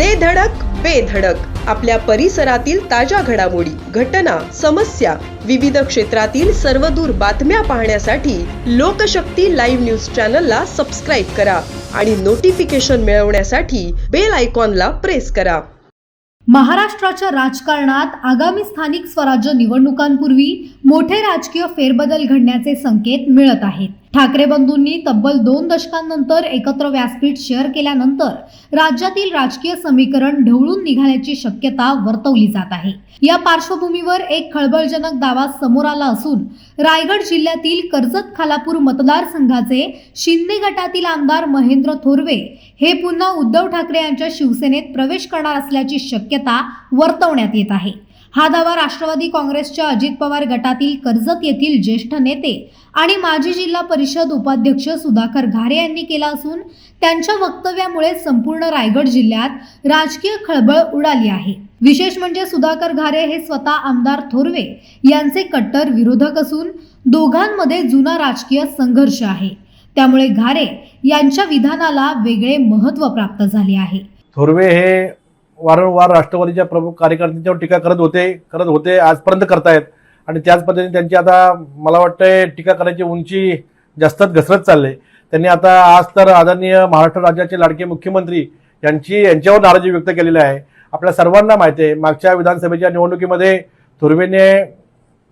दे धडक बेधडक आपल्या परिसरातील ताज्या घडामोडी घटना समस्या विविध क्षेत्रातील सर्वदूर बातम्या पाहण्यासाठी लोकशक्ती लाईव्ह न्यूज चॅनलला सबस्क्राईब करा आणि नोटिफिकेशन मिळवण्यासाठी बेल आयकॉनला प्रेस करा. महाराष्ट्राच्या राजकारणात आगामी स्थानिक स्वराज्य निवडणुकांपूर्वी मोठे राजकीय फेरबदल घडण्याचे संकेत मिळत आहेत. ठाकरे बंधूंनी तब्बल दोन दशकांनंतर एकत्र व्यासपीठ शेअर केल्यानंतर राज्यातील राजकीय समीकरण ढवळून निघाल्याची शक्यता वर्तवली जात आहे. या पार्श्वभूमीवर एक खळबळजनक दावा समोर आला असून रायगड जिल्ह्यातील कर्जत खालापूर मतदारसंघाचे शिंदे गटातील आमदार महेंद्र थोरवे हे पुन्हा उद्धव ठाकरे यांच्या शिवसेनेत प्रवेश करणार असल्याची शक्यता वर्तवण्यात येत आहे. हा दावा राष्ट्रवादी काँग्रेसच्या अजित पवार गटातील कर्जत येथील ज्येष्ठ नेते आणि माजी जिल्हा परिषद उपाध्यक्ष सुधाकर घारे यांनी केला असून त्यांच्या वक्तव्यामुळे संपूर्ण रायगड जिल्ह्यात राजकीय खळबळ उडाली आहे. विशेष म्हणजे सुधाकर घारे हे स्वतः आमदार थोरवे यांचे कट्टर विरोधक असून दोघांमध्ये जुना राजकीय संघर्ष आहे. त्यामुळे घारे यांच्या विधानाला वेगळे महत्त्व प्राप्त झाले आहे. थोरवे हे वारंवार राष्ट्रवादीच्या प्रमुख कार्यकर्त्यांच्यावर टीका करत होते करत होते आजपर्यंत करतायत. आणि त्याच पद्धतीने त्यांची आता मला वाटतंय टीका करायची उंची जास्तच घसरत चालले. त्यांनी आता आज तर आदरणीय महाराष्ट्र राज्याचे लाडके मुख्यमंत्री यांची यांच्यावर नाराजी व्यक्त केलेली आहे. आपल्या सर्वांना माहिती आहे मागच्या विधानसभेच्या निवडणुकीमध्ये थुर्वेने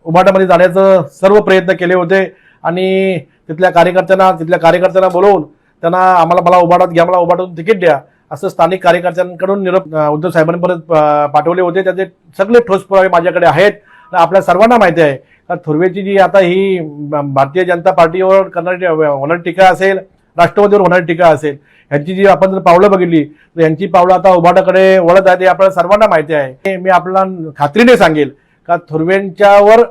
उभाटामध्ये जाण्याचं सर्व प्रयत्न केले होते. आणि तिथल्या कार्यकर्त्यांना तिथल्या कार्यकर्त्यांना बोलवून त्यांना आम्हाला मला उभाटात घ्या मला उभाटातून तिकीट द्या. असं स्थानिक कार्यकर्त्यांकडून निरोप उद्धव साहेबांपर्यंत पाठवले होते. त्याचे सगळे ठोस पुरावे माझ्याकडे आहेत. आपल्या सर्वांना माहिती आहे. का थोरवेची जी आता ही भारतीय जनता पार्टीवर करणारी होणारी टीका असेल राष्ट्रवादीवर होणारी टीका असेल यांची जी आपण जर पावलं बघितली तर यांची पावलं आता उभाटाकडे वळत आहे ते आपल्याला सर्वांना माहिती आहे. हे मी आपल्याला खात्रीने सांगेल. का थुर्वेंच्यावर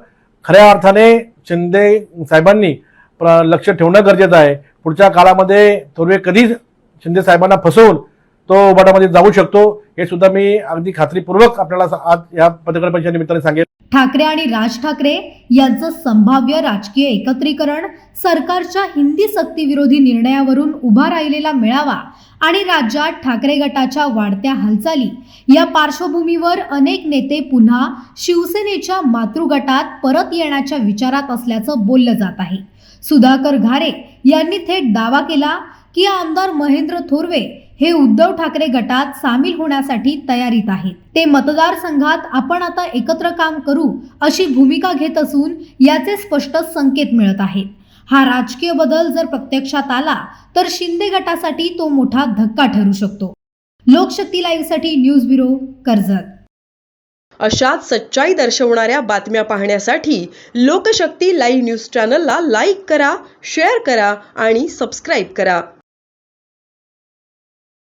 खऱ्या अर्थाने शिंदे साहेबांनी प्र- लक्ष ठेवणं गरजेचं आहे. पुढच्या काळामध्ये थोरवे कधीच शिंदे साहेबांना फसवून तो उभाटामध्ये जाऊ शकतो हे सुद्धा मी अगदी खात्रीपूर्वक आपल्याला आज या पत्रकार परिषदेच्या निमित्ताने सांगेल ठाकरे आणि राज ठाकरे यांचं संभाव्य राजकीय एकत्रीकरण सरकारच्या हिंदी सक्तीविरोधी निर्णयावरून उभा राहिलेला मेळावा आणि राज्यात ठाकरे गटाच्या वाढत्या हालचाली या पार्श्वभूमीवर अनेक नेते पुन्हा शिवसेनेच्या मातृगटात परत येण्याच्या विचारात असल्याचं बोललं जात आहे. सुधाकर घारे यांनी थेट दावा केला की आमदार महेंद्र थोरवे हे उद्धव ठाकरे गटात सामील होण्यासाठी तयारीत आहेत. ते मतदारसंघात आपण आता एकत्र काम करू अशी भूमिका घेत असून याचे स्पष्ट संकेत मिळत आहेत. हा राजकीय बदल जर प्रत्यक्षात आला तर शिंदे गटासाठी तो मोठा धक्का ठरू शकतो. लोकशक्ती लाईव्हसाठी न्यूज ब्युरो कर्जत. अशाच सच्चाई दर्शवणाऱ्या बातम्या पाहण्यासाठी लोकशक्ती लाईव्ह न्यूज चॅनलला लाईक करा शेअर करा आणि सबस्क्राईब करा.